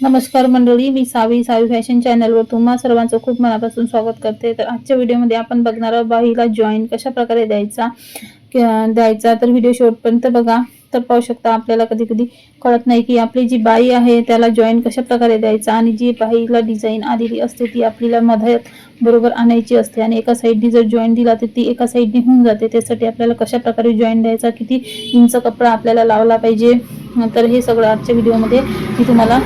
नमस्कार मंडळी मी सावी सावी फॅशन चॅनलवर तुम्हा सर्वांचं खूप मनापासून स्वागत करते. तर आजच्या व्हिडिओमध्ये आपण बघणार आहोत बाईला जॉईन कशा प्रकारे द्यायचा द्यायचा. तर व्हिडिओ शेवटपर्यंत बघा. तर पाहू शकता आपल्याला कधी कधी कळत नाही की आपली जी बाई आहे त्याला जॉईन कशा प्रकारे द्यायचा आणि जी बाईला डिझाईन आलेली असते ती आपल्याला मधात बरोबर आणायची असते आणि एका साईडनी जर जॉईन दिला तर ती एका साईडनी होऊन जाते. त्यासाठी आपल्याला कशा प्रकारे जॉईन द्यायचा किती इंच कपडा आपल्याला लावला पाहिजे तर हे सगळं आजच्या व्हिडिओमध्ये मी तुम्हाला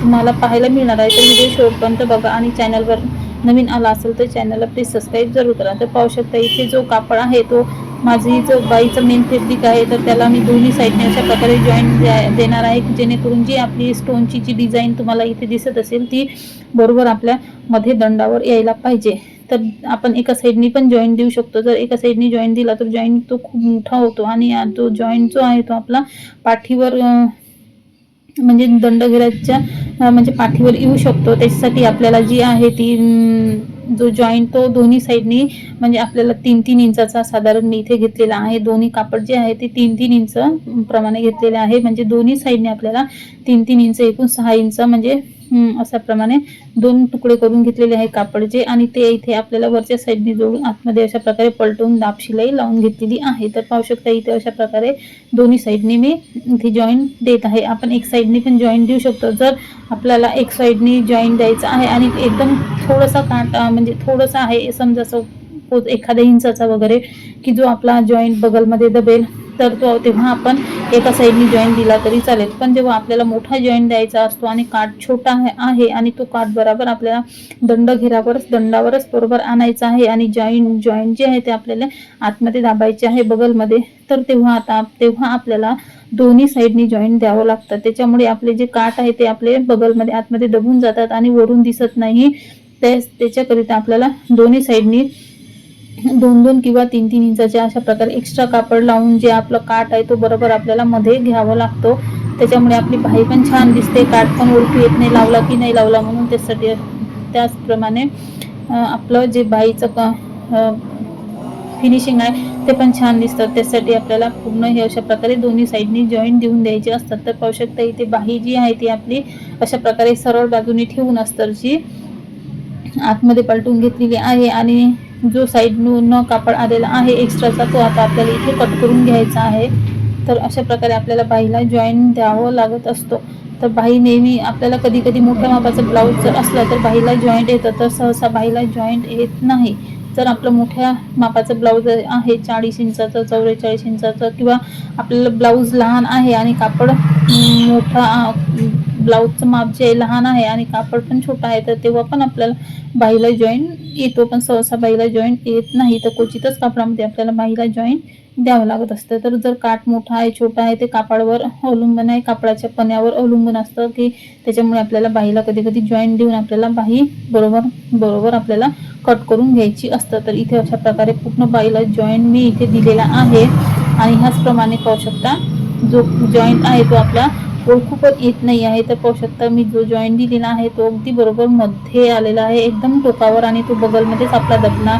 तुम्हाला पाहायला मिळणार आहे. तर व्हिडिओ शेवटपर्यंत बघा आणि चॅनलवर नवीन आला असेल तर चॅनलला प्लीज सबस्क्राईब जरूर करा. तर पाहू शकता इथे जो कापड आहे तो माझी जो बाईचं मेन फेब्रिक आहे तर त्याला मी दोन्ही साईडने अशा प्रकारे जॉईन देणार आहे जेणेकरून जी आपली स्टोनची जी डिझाईन तुम्हाला इथे दिसत असेल ती बरोबर आपल्यामध्ये दंडावर यायला पाहिजे. तर आपण एका साईडनी पण जॉईंट देऊ शकतो. जर एका साईडनी जॉईंट दिला तर जॉईंट तो खूप मोठा होतो. आणि तो जॉईंट जो आहे तो आपला पाठीवर म्हणजे दंडघेराच्या म्हणजे पाठीवर येऊ शकतो. त्याच्यासाठी आपल्याला जी आहे ती जो जॉईंट तो दोन्ही साईडनी म्हणजे आपल्याला तीन तीन इंचाचा साधारण मी इथे घेतलेला आहे. दोन्ही कापड जे आहे ते तीन तीन इंच प्रमाणे घेतलेले आहे. म्हणजे दोन्ही साईडने आपल्याला तीन तीन इंच एकूण सहा इंच म्हणजे अशाप्रमाणे अशा प्रमाणे दोन तुकडे करून घेतलेले आहे कापडचे आणि ते इथे आपल्याला वरच्या साईडने जोडून आतमध्ये अशा प्रकारे पलटून दाब शिलाई लावून घेतलेली आहे. तर पाहू शकता इथे अशा प्रकारे दोन्ही साईडनी मी इथे जॉईंट देत आहे. आपण एक साईडने पण जॉईंट देऊ शकतो. जर आपल्याला एक साईडनी जॉईंट द्यायचं आहे आणि एकदम थोडासा काटा म्हणजे थोडंसं आहे समजा असं एखाद्या इंचाचा वगैरे की जो आपला जॉईंट बगलमध्ये दबेल तर तो तेव्हा आपण एका साईडनी जॉईंट दिला तरी चालेल. पण जेव्हा आपल्याला मोठा जॉईंट द्यायचा असतो आणि काठ छोटा आहे आणि तो काठ बरोबर आपल्याला दंड घेरावरच दंडावरच बरोबर आणायचा आहे आणि जॉईंट जॉईंट जे आहे ते आपल्याला आतमध्ये दाबायचे आहे बगलमध्ये तर तेव्हा आता तेव्हा आपल्याला दोन्ही साईडनी जॉईंट द्यावं लागतं. त्याच्यामुळे आपले जे काठ आहे ते आपले बगलमध्ये आतमध्ये दबून जातात आणि वरून दिसत नाही. त्या त्याच्याकरिता आपल्याला दोन्ही साईडनी दोन दोन किंवा तीन तीन इंचाच्या अशा प्रकारे एक्स्ट्रा कापड लावून जे आपलं काठ आहे तो बरोबर आपल्याला मध्ये घ्यावा लागतो. त्याच्यामुळे आपली भाई पण छान दिसते. काठ पण ओळखू येत नाही लावला की नाही लावला म्हणून त्यासाठी त्याचप्रमाणे आपलं जे बाईचं क फिनिशिंग आहे ते पण छान दिसतं. त्यासाठी आपल्याला पूर्ण हे अशा प्रकारे दोन्ही साईडनी जॉईंट देऊन द्यायचे असतात. तर पाहू शकता इथे बाही जी आहे ती आपली अशा प्रकारे सरळ बाजूने ठेवून असतात जी आतमध्ये पलटून घेतलेली आहे आणि जो साईडनं कापड आलेला आहे एक्स्ट्राचा तो आता आपल्याला इथे कट करून घ्यायचा आहे. तर अशा प्रकारे आपल्याला बाईला जॉईन द्यावं लागत असतो. तर बाई नेहमी आपल्याला कधी कधी मोठ्या मापाचा ब्लाऊज जर असला तर बाईला जॉईंट येतं. तर सहसा बाईला जॉईंट येत नाही. जर आपलं मोठ्या मापाचं ब्लाऊज आहे चाळीस इंचाचं चौवेचाळीस इंचाचं किंवा आपल्याला ब्लाऊज लहान आहे आणि कापड मोठा ब्लाऊजचं माप जे आहे लहान आहे आणि कापड पण छोटा आहे तर तेव्हा पण आपल्याला बाईला जॉईन येतो. पण सहसा बाईला जॉईन येत नाही तर क्वचितच कापडामध्ये आपल्याला बाईला जॉईन द्यावं लागत असतं. तर जर काठ मोठा आहे छोटा आहे ते कापडावर अवलंबून आहे कापडाच्या पण्यावर अवलंबून असतं की त्याच्यामुळे आपल्याला बाईला कधी कधी जॉईन देऊन आपल्याला बाई बरोबर बरोबर आपल्याला कट करून घ्यायची असतं. तर इथे अशा प्रकारे पूर्ण बाईला जॉईन मी इथे दिलेला आहे. आणि ह्याचप्रमाणे पाहू शकता जो जॉईंट आहे तो आपला ओळखू पण येत नाही आहे. तर पाहू शकता मी जो जॉईंट दिलेला आहे तो अगदी बरोबर मध्ये आलेला आहे. एकदम टोकावर आणि तो बगलमध्येच आपला दबना